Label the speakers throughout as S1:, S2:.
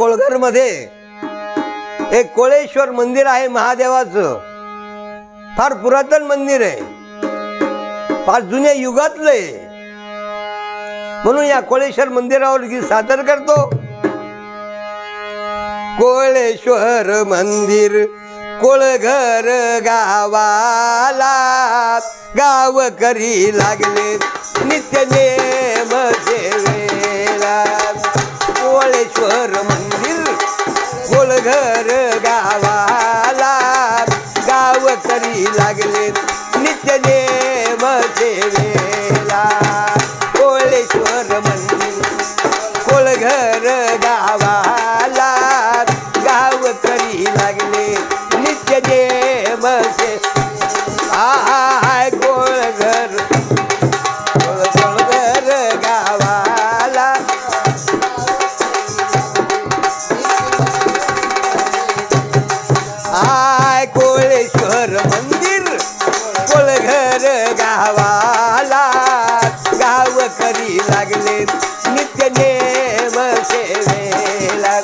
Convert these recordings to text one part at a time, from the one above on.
S1: कोळघरमध्ये एक कोळेश्वर मंदिर आहे महादेवाचं. फार पुरातन मंदिर आहे. फार जुन्या युगातलं आहे. म्हणून या कोळेश्वर मंदिरावर गीत सादर करतो. कोळेश्वर मंदिर कोळघर गावाला गाव करी लागले. नित्य नेम सेवेला कोळेश्वर घर गावाला. गाव तरी लागे गावाला गाव करी लागले. नित्य नेम सेवेला.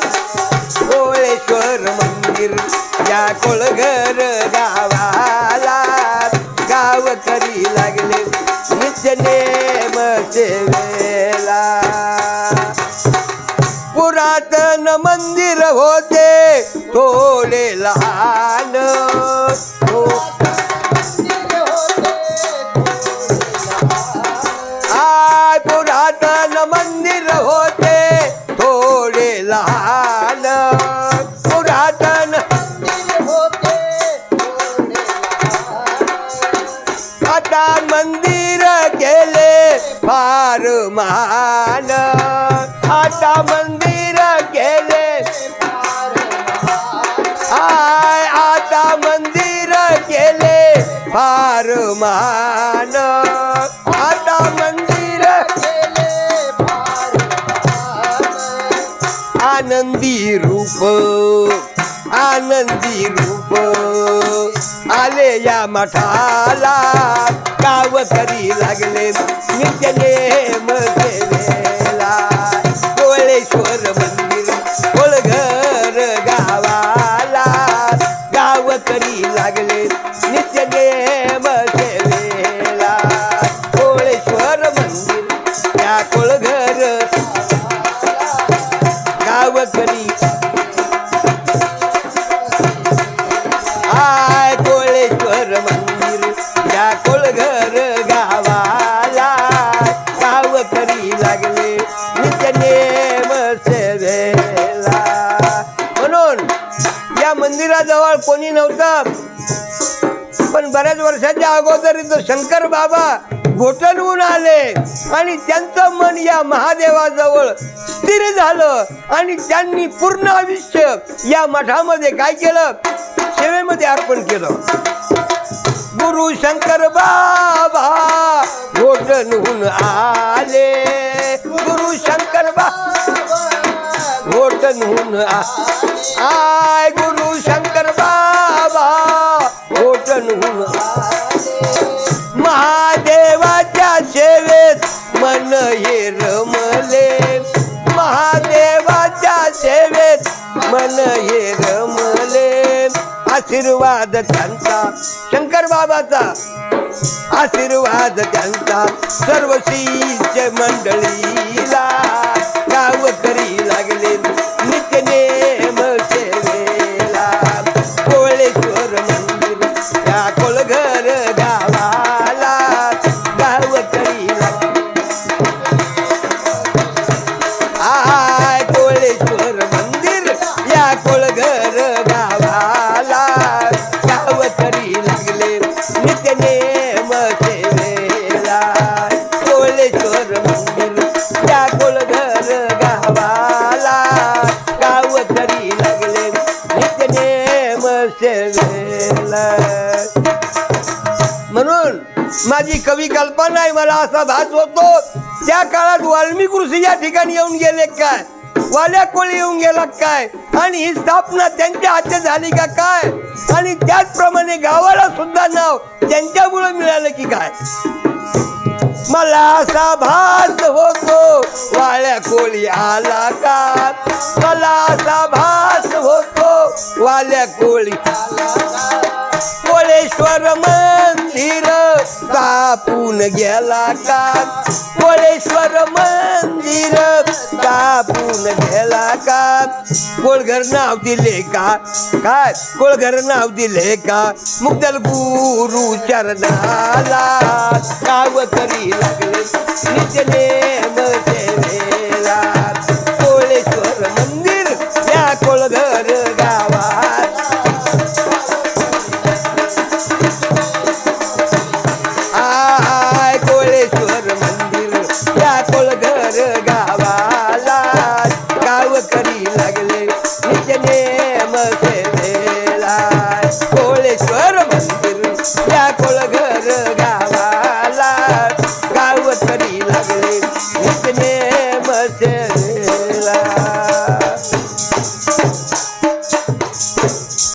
S1: कोळेश्वर मंदिर या कोळघर गावाला गाव करी लागले. नित्य नेम सेवेला. पुरातन मंदिर होते थोडे लहान. मंदिर केले फार महान आता मंदिर केले आय आता मंदिर केले फार महान आता मंदिर आनंदी रूप आनंदी रूप. आले या मठाला. गाव करी लागले नित्य नेम त्या मंदिराजवळ कोणी नव्हतं. पण बऱ्याच वर्षाच्या अगोदर इथं शंकर बाबा घोटणहून आले आणि त्यांचं मन या महादेवाजवळ स्थिर झालं आणि त्यांनी पूर्ण आयुष्य या मठामध्ये काय केलं? सेवेमध्ये अर्पण केलं. गुरु शंकर बाबा घोटणहून आले. म्हणून आय गुरु शंकर बाबा घोटणहून महादेवाच्या सेवेत मन हे रमले. महादेवाच्या सेवेत मन हे रमले. आशीर्वाद त्यांचा शंकर बाबाचा आशीर्वाद त्यांचा. सर्व मंडळीला नित्य नेम सेवेला कोळेश्वर मंदिर या कोळघर गावाला गाव करी लागले नित्य नेम सेवेला म्हणून माझी कवी कल्पना आहे मला असा भास होतो त्या काळात वाल्मिक ऋषी या ठिकाणी येऊन गेले काय? वाल्या कोळी येऊन गेला काय? आणि ही स्थापना त्यांच्या हाती झाली का काय? आणि त्याचप्रमाणे गावाला सुद्धा नाव त्यांच्यामुळे मिळालं की काय? मला असा भास होतो वाळ्या कोळी आला का? मला असा भास होतो वाल्या कोळी कोळेश्वर मग कापून गेला का? कोळेश्वर मंदिर कापून गेला का? कोळघर नाव दिले का? काय? कोळघर नाव दिले का? मुद्दल गुरु चरणाला. काव करी लागले नित्य नेम सेवेला